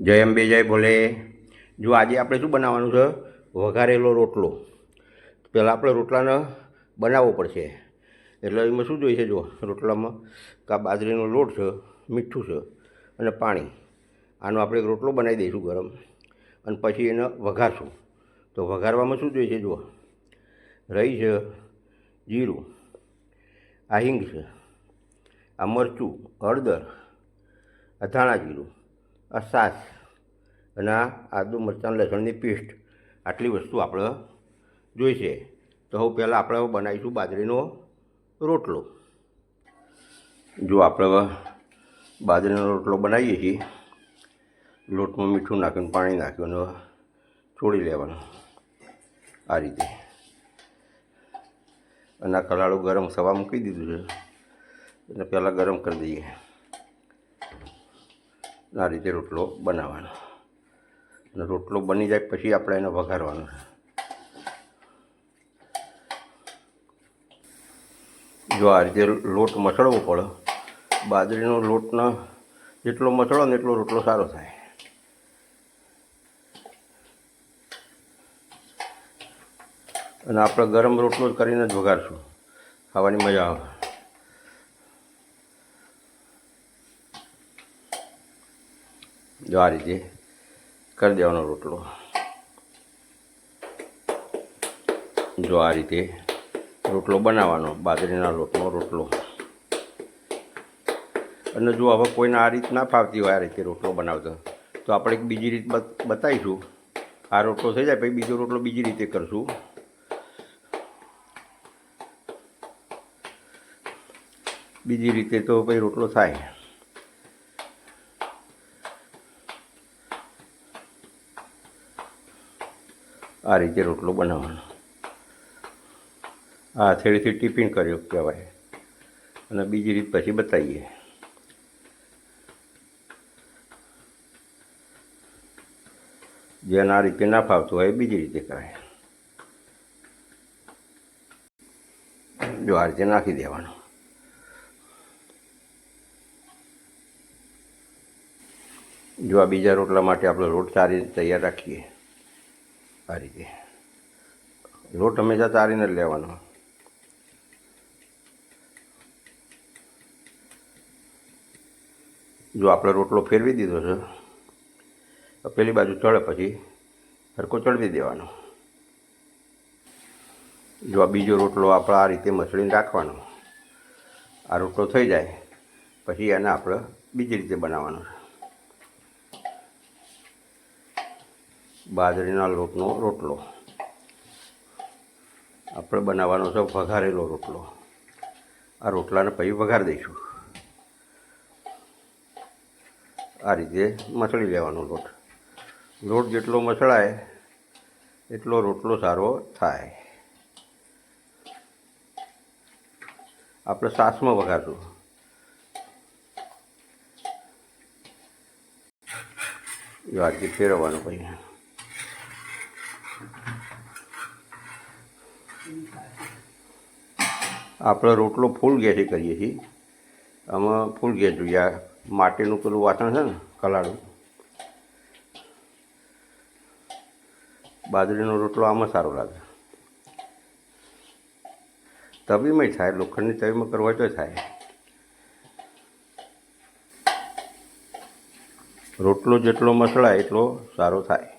જય અંબે, જય ભોલે. જો આજે આપણે શું બનાવવાનું છે? વઘારેલો રોટલો. પહેલાં આપણે રોટલાને બનાવવો પડશે. એટલે એમાં શું જોઈએ છે જો રોટલામાં કા બાજરીનો લોટ છે, મીઠું છે અને પાણી. આનો આપણે એક રોટલો બનાવી દઈશું ગરમ અને પછી એને વઘારશું. તો વઘારવામાં શું જોઈએ છે જુઓ? રહી છે, જીરું, આ હિંગ છે, આ મરચું, હળદર અથાણા જીરું. આ સાસ અને આદુ મરચાં લસણની પેસ્ટ. આટલી વસ્તુ આપણે જોઈશે. તો હવે પહેલાં આપણે બનાવીશું બાજરીનો રોટલો. જો આપણે બાજરીનો રોટલો બનાવીએ છીએ, લોટમાં મીઠું નાખીને, પાણી નાખ્યું અને છોડી લેવાનું આ રીતે. અને આ કલાળું ગરમ સવા મૂકી દીધું છે. એટલે પહેલાં ગરમ કરી દઈએ. આ રીતે રોટલો બનાવવાનો. અને રોટલો બની જાય પછી આપણે એને વઘારવાનો જો આ રીતે લોટ મસળવો પડે, બાજરીનો લોટનો જેટલો મસળો ને એટલો રોટલો સારો થાય. અને આપણે ગરમ રોટલો જ કરીને જ વઘારશું. ખાવાની મજા આવે. જો આ કરી દેવાનો રોટલો. જો આ રોટલો બનાવવાનો, બાજરીના લોટનો રોટલો. અને જો હવે કોઈને આ રીત ના ફાવતી હોય આ રીતે રોટલો બનાવતો, તો આપણે એક બીજી રીત બતાવીશું. આ રોટલો થઈ જાય, પછી બીજો રોટલો બીજી રીતે કરશું. બીજી રીતે તો પછી રોટલો થાય. આ રીતે રોટલો બનાવવાનો. આ હથેળીથી ટિફિન કર્યું કહેવાય. અને બીજી રીત પછી બતાવીએ. જેને આ રીતે ના ફાવતું હોય બીજી રીતે કરાય. જો આ રીતે નાખી દેવાનું. જો આ બીજા રોટલા માટે આપણે રોટ સારી રીતે તૈયાર રાખીએ. આ રીતે લોટ હંમેશા તારીને જ લેવાનો. જો આપણે રોટલો ફેરવી દીધો છે, તો પેલી બાજુ ચડે પછી સરખો ચડવી દેવાનો. જો આ બીજો રોટલો આપણે આ રીતે મસળીને રાખવાનો. આ રોટલો થઈ જાય, પછી એને આપણે બીજી રીતે બનાવવાનો બાજરીના લોટનો રોટલો. આપણે બનાવવાનો છે વઘારેલો રોટલો. આ રોટલાને પછી વઘાર દઈશું. આ રીતે મસળી લેવાનો લોટ. લોટ જેટલો મસળાય, એટલો રોટલો સારો થાય. આપણે સાસમાં વઘારશું. આ રીતે ફેરવવાનું પછી. આપણે રોટલો ફૂલ ગેસે કરીએ છીએ. આમાં ફૂલ ગેસ જોઈએ. માટીનું પેલું વાસણ છે ને, કલાળું. બાજરીનો રોટલો આમાં સારો લાગે. તવીમાં થાય, લોખંડની તવીમાં કરવો હોય તો થાય. રોટલો જેટલો મસળાય એટલો સારો થાય.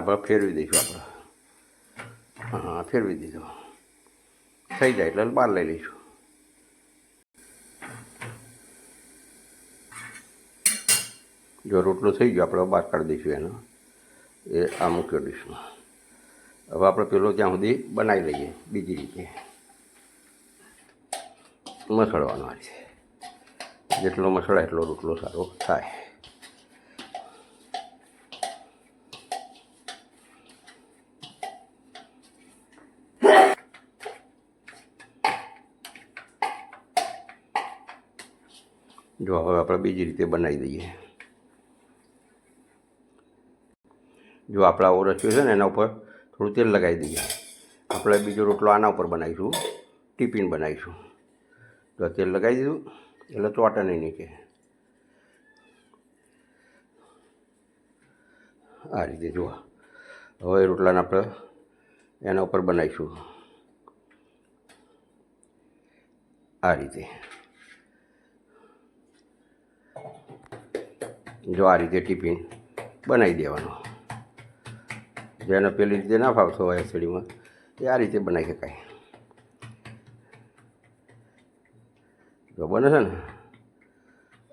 જો ફેરવી દઈશું આપણે. હા, ફેરવી દીધો. થઈ જાય એટલે બહાર લઈ લઈશું. જો રોટલો થઈ ગયો, આપણે બહાર કાઢી દઈશું એનો. એ આ મૂકી દઈશું હવે આપણે પેલો ત્યાં સુધી બનાવી લઈએ, બીજી રીતે. મસળવાનો આ રીતે. જેટલો મસળાય એટલો રોટલો સારો થાય. જો હવે આપણે બીજી રીતે બનાવી દઈએ. જો આપણા ઓરસ્યો છે ને એના ઉપર થોડું તેલ લગાવી દઈએ. આપણે બીજો રોટલો આના ઉપર બનાવીશું. ટિફિન બનાવીશું. તો તેલ લગાવી દીધું. એટલે ચોટા નહીં નીચે આ રીતે જુઓ હવે રોટલાને આપણે એના ઉપર બનાવીશું. આ રીતે. જો આ રીતે ટિફિન બનાવી દેવાનું. જેને પેલી રીતે ના ફાવતો હોય એસડીમાં, એ આ રીતે બનાવી શકાય. જો બને છે ને,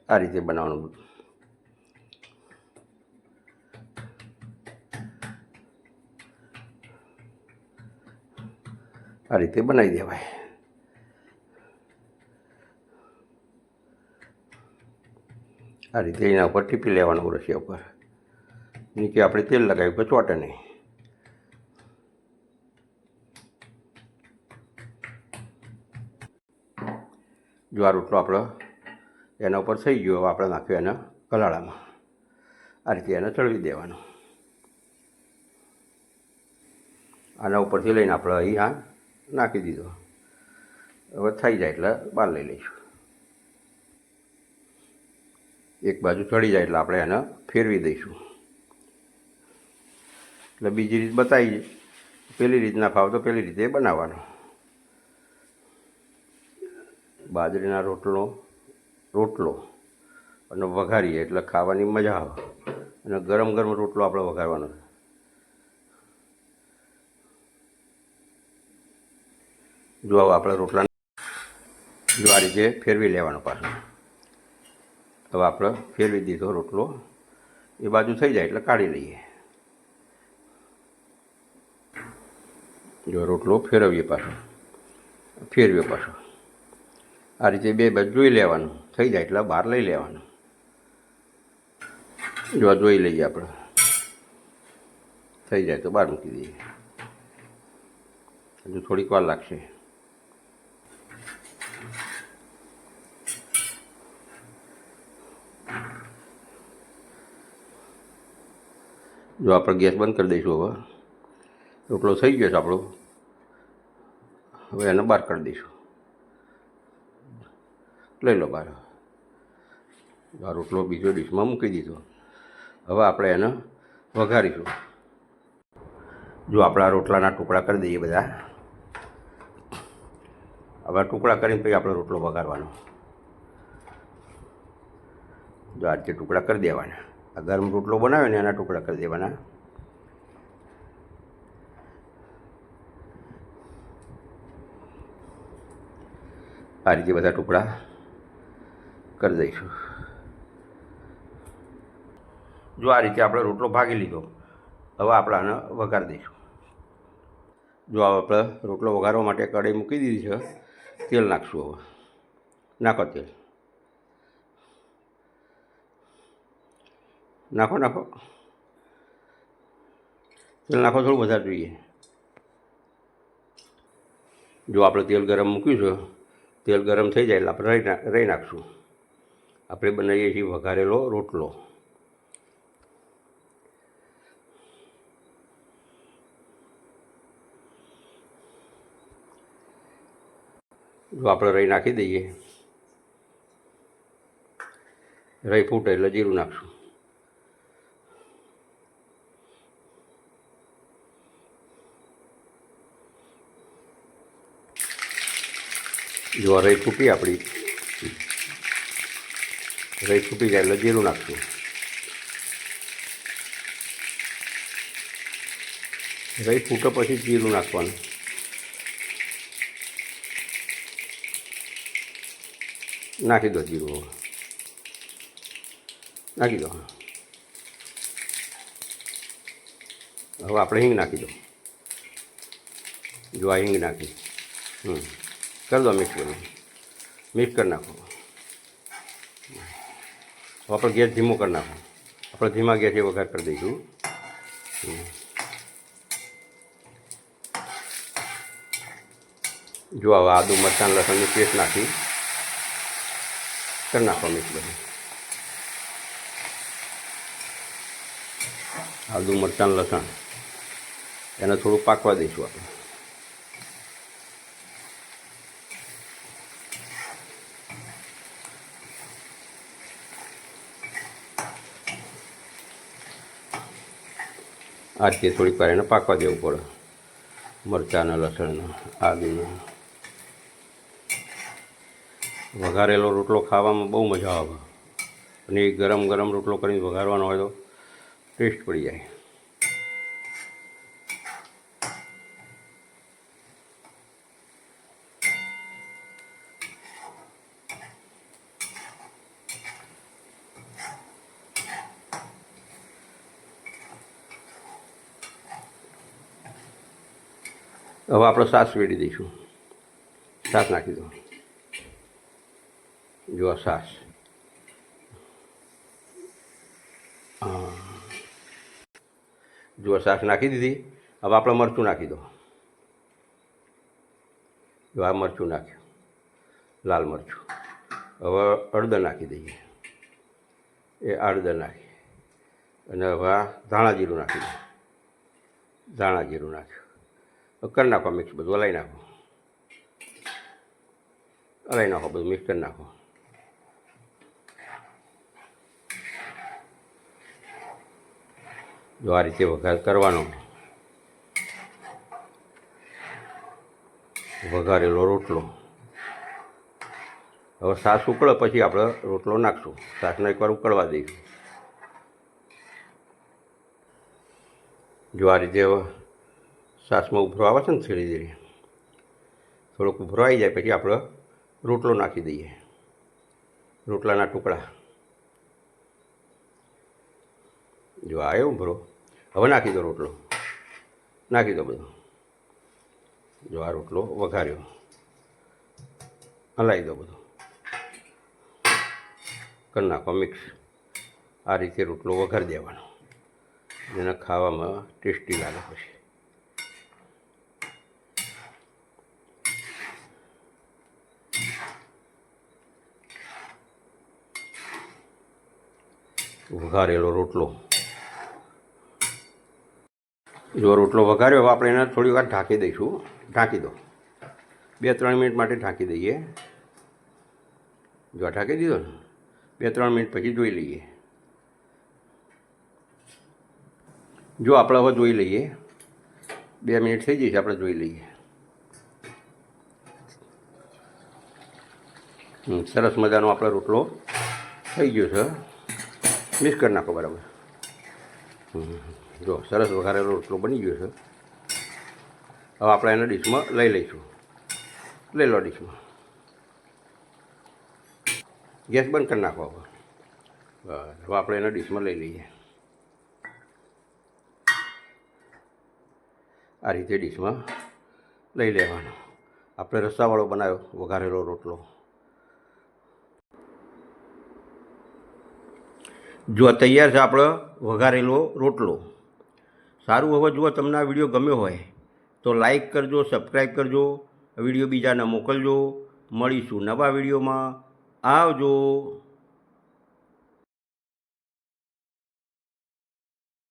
આ રીતે બનાવવાનું. આ રીતે બનાવી દેવાય. આ રીતે એના ઉપર ટીપી લેવાનું રસિયા ઉપર. નીચે આપણે તેલ લગાવ્યું કે ચોટે નહીં. જ્વાર રોટલો આપણો. એના ઉપર થઈ ગયો. આપણે નાખ્યો એના કલાળામાં આ રીતે એને ચડવી દેવાનું. આના ઉપરથી લઈને આપણે અહીંયા નાખી દીધો. હવે થઈ જાય એટલે બહાર લઈ લઈશું. એક બાજુ ચડી જાય એટલે આપણે એને ફેરવી દઈશું. એટલે બીજી રીત બતાવી પેલી રીતના ફાવ તો પેલી રીતે બનાવવાનો. બાજરીના રોટલો રોટલો અને વઘારીએ એટલે ખાવાની મજા આવે. અને ગરમ ગરમ રોટલો આપણે વઘારવાનો જો આપણે રોટલા જો આ રીતે ફેરવી લેવાનો પાછો. હવે આપણે ફેરવી દીધો રોટલો. એ બાજુ થઈ જાય એટલે કાઢી લઈએ. જો રોટલો ફેરવીએ પાછો. ફેરવ્યો પાછો. આ રીતે બે બાજુ જોઈ લેવાનું. થઈ જાય એટલે બહાર લઈ લેવાનું. જો જોઈ લઈએ આપણે. થઈ જાય તો બહાર મૂકી દઈએ. હજુ થોડીક વાર લાગશે. જો આપણે ગેસ બંધ કરી દઈશું હવે. રોટલો થઈ ગયો છે આપણો. હવે એને બહાર કરી દઈશું. લઈ લો બહાર. આ રોટલો બીજો ડીશમાં મૂકી દીધો. હવે આપણે એને વઘારીશું. જો આપણા રોટલાના ટુકડા કરી દઈએ બધા. હવે ટુકડા કરીને પછી આપણે રોટલો વઘારવાનો. જો આ રીતે ટુકડા કરી દેવાના. આ ગરમ રોટલો બનાવ્યો ને એના ટુકડા કરી દેવાના. આ રીતે બધા ટુકડા કરી દઈશું. જો આ રીતે આપણે રોટલો ભાગી લીધો, હવે આપણે આને વઘારી દઈશું. જો આપણે રોટલો વઘારવા માટે કઢાઈ મૂકી દીધી છે, તેલ નાખશું હવે. નાખો તેલ. નાખો નાખો. તેલ નાખો, થોડું વધારે જોઈએ. જો આપણે તેલ ગરમ મૂક્યું છે, તેલ ગરમ થઈ જાય એટલે આપણે રહી ના, રહી નાખશું. આપણે બનાવીએ છીએ વઘારેલો રોટલો. જો આપણે રહી નાખી દઈએ. રહી ફૂટે એટલે જીરું નાખશું. જો રહી ફૂટી આપણી. રહી ફૂટી જાય એટલે જીરું નાખશું. રહી ફૂટે પછી જીરું નાખવાનું. નાખી દો જીરું નાખી દો. હવે આપણે હિંગ નાખી દો. જો આ હિંગ નાખી. હમ. કરી દો મિક્સ બધું મિક્સ કરી નાખો. આપણે ગેસ ધીમો કરી નાખો. આપણે ધીમા ગેસે વઘાર કરી દઈશું. જો હવે આદુ, મરચાં લસણની પેસ્ટ નાખી. કરી નાખો મિક્સ બધું. આદુ, મરચાં, લસણ. એને થોડું પાકવા દઈશું આપણે. આ રીતે થોડીક વાર એને પાકવા દેવું પડે. મરચાંના, લસણના, આદુના. વઘારેલો રોટલો ખાવામાં બહુ મજા આવે. અને ગરમ ગરમ રોટલો કરીને વઘારવાનો હોય તો ટેસ્ટ પડી જાય. હવે આપણે સાસ વેડી દઈશું. સાસ નાખી દો જો આ સાસ. જો સાસ નાખી દીધી. હવે આપણે મરચું નાખી દો જો આ મરચું નાખ્યું. લાલ મરચું. હવે અડદર નાખી દઈએ. એ અડદર નાખી. અને હવે ધાણા જીરું નાખી દો ધાણા જીરું નાખ્યું. કરી નાખો મિક્સ બધું હલાવી નાખો. હલાવી નાખો બધું, મિક્સ કરી નાખો. જો આ રીતે વઘાર કરવાનો. વઘારેલો રોટલો. હવે સાસ ઉકળે પછી આપણે રોટલો નાખશું. સાસને એકવાર ઉકળવા દઈશું. જો આ રીતે સાસમાં ઉભરો આવે છે ને ધીરે ધીરે થોડોક ઉભરો આવી જાય પછી આપણે રોટલો નાખી દઈએ. રોટલાના ટુકડા. જો આવ્યો ઉભરો હવે નાખી દો રોટલો. નાખી દો બધો. જો આ રોટલો વઘાર્યો. હલાવી દો બધો. કરી નાખો મિક્સ. આ રીતે રોટલો વઘારી દેવાનો. જેને ખાવામાં ટેસ્ટી લાગે પછી. વઘારેલો રોટલો. જો રોટલો વઘાર્યો, હવે આપણે એને થોડી વાર ઢાંકી દઈશું. ઢાંકી દો. બે, ત્રણ મિનિટ માટે ઢાંકી દઈએ. જો ઢાંકી દીધો ને, બે, ત્રણ મિનિટ પછી જોઈ લઈએ. જો આપણે હવે જોઈ લઈએ. બે મિનિટ થઈ જઈશ આપણે જોઈ લઈએ. સરસ મજાનો આપણો રોટલો થઈ ગયો છે. મિક્સ કરી નાખો બરાબર. જો, સરસ વઘારેલો રોટલો બની ગયો છે. હવે આપણે એને ડીશમાં લઈ લઈશું. લઈ લો ડીશમાં. ગેસ બંધ કરી નાખો હવે. બસ, હવે આપણે એને ડીશમાં લઈ લઈએ. આ રીતે ડીશમાં લઈ લેવાનો. આપણે રસ્તાવાળો બનાવ્યો વઘારેલો રોટલો. જો તૈયાર છે આપણો વઘારેલો રોટલો. સારું હવે જુઓ તમને આ વીડિયો ગમ્યો હોય, તો લાઈક કરજો, સબસ્ક્રાઈબ કરજો વીડિયો બીજાને મોકલજો. મળીશું નવા વિડીયોમાં. આવજો.